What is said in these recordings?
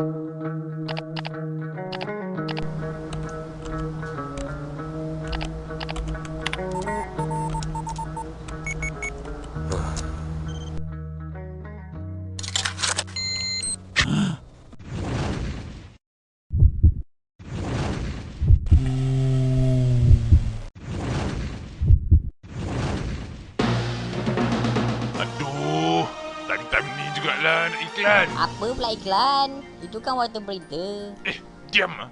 you. Iklan. Apa pula iklan? Itu kan waktu berita. Eh, diam ah.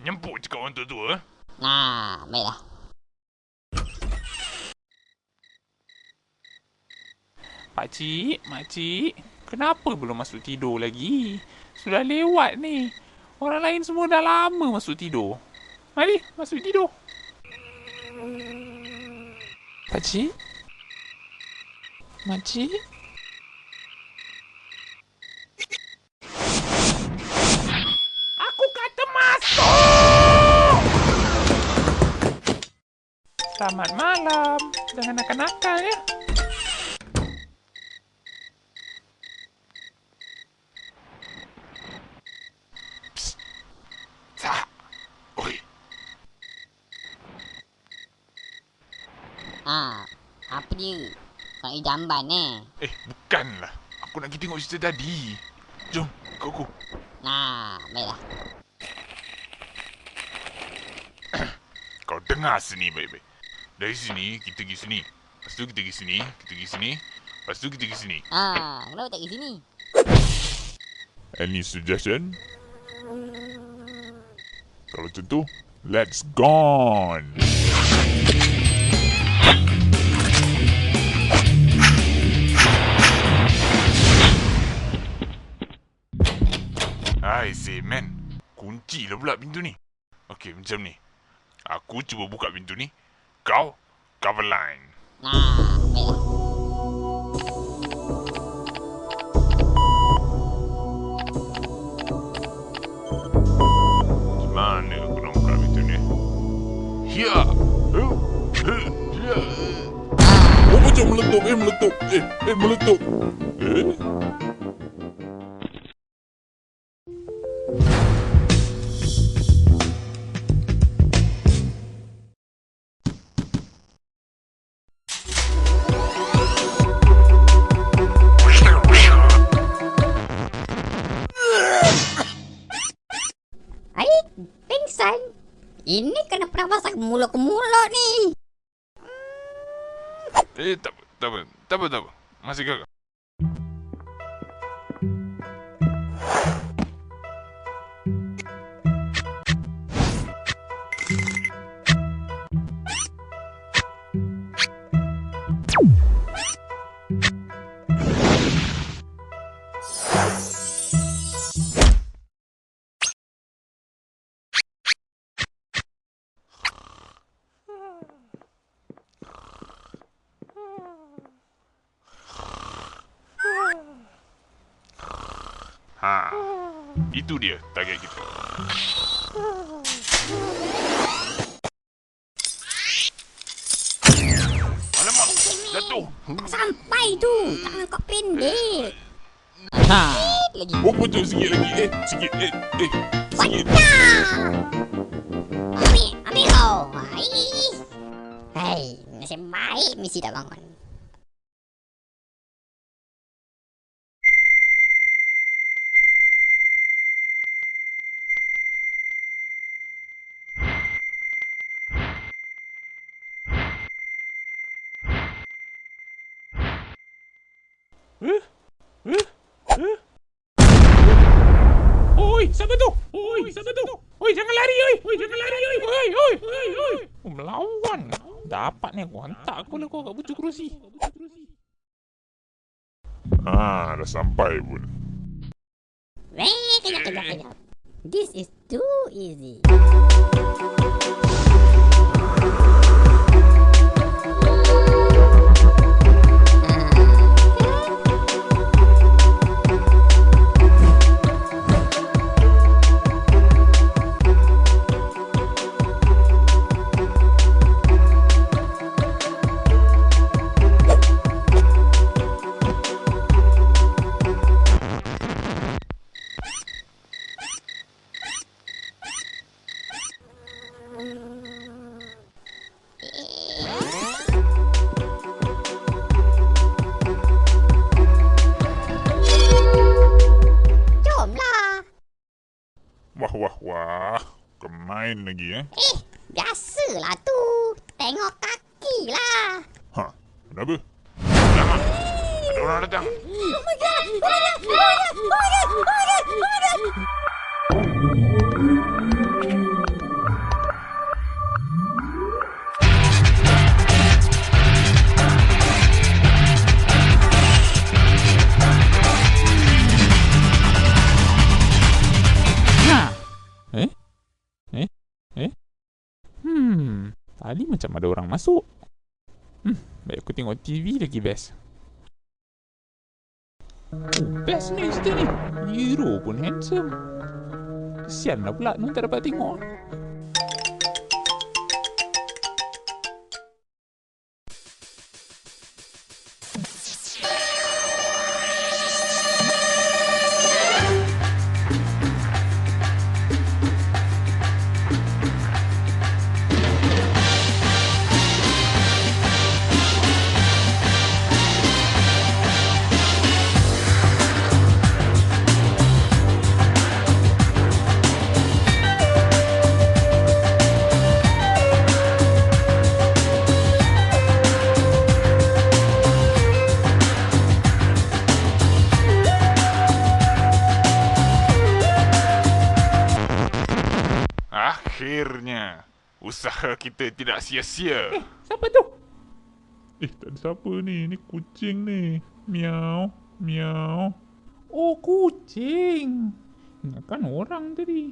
Nyempuk cakap orang tua-tua. ah. Nah, baiklah. Pakcik, makcik, kenapa belum masuk tidur lagi? Sudah lewat ni. Orang lain semua dah lama masuk tidur. Mari, masuk tidur. Pakcik? Makcik? Aku kata masuk! Selamat malam. Jangan nakal-nakal ya. Ah, apa dia? Kau jamban eh? eh bukanlah. Aku nak pergi tengok cerita tadi. Jom, kau aku. Nah, baiklah. Kau dengar sini baik-baik. Dari sini, kita pergi sini. Lepas tu kita pergi sini, kita pergi sini. Lepas tu kita pergi sini. Ah, kenapa tak pergi sini? Any suggestion? Kalau macam tu, let's gone. I say man, kunci lah pula pintu ni. Okey, macam ni. Aku cuba buka pintu ni. Kau cover line. Nah, baiklah. Macam mana aku nak buka pintu ni? Ya! Oh, eh, ya. Oh, macam meletup. Eh, meletup. Ini kena pernah masak mulut ke mulut ni. Eh, tak apa, tak apa, tak apa, tak apa. Masih kakak. Itu dia target kita. Alamak, jatuh. Sampai tu. Tangan kau pendek. Ha. Lagi. Oh, betul sikit lagi. Eh, sikit. Eh, eh, sikit. Ambil, ambil kau. Hai. Hai, nasib baik misi tak bangun. Oi, siapa tu? Oi, siapa tu? Oi, jangan lari, oi. Oi, jangan lari, oi. Oi, oi, oi, oi. Oh, melawan. Dapat ni aku hantar aku lah kau kat bucu kerusi. Ah, dah sampai pun. Weh, kejap, kejap, kejap. This is too easy. Main lagi eh? Eh, biasalah tu. Tengok kaki lah. Ha, kenapa? Ada orang datang. Oh my god! Oh my god! Oh my god! Oh my god! Oh my god! Oh my god! Macam ada orang masuk. Hmm, baik aku tengok TV lagi best. Oh, best ni cerita ni. Hero pun handsome. Kesian lah pula Nun tak dapat tengok. Akhirnya, usaha kita tidak sia-sia. Siapa tu? Eh, tak ada siapa ni. Ni kucing ni. Miau, miau. Oh, kucing. Ingatkan orang tadi.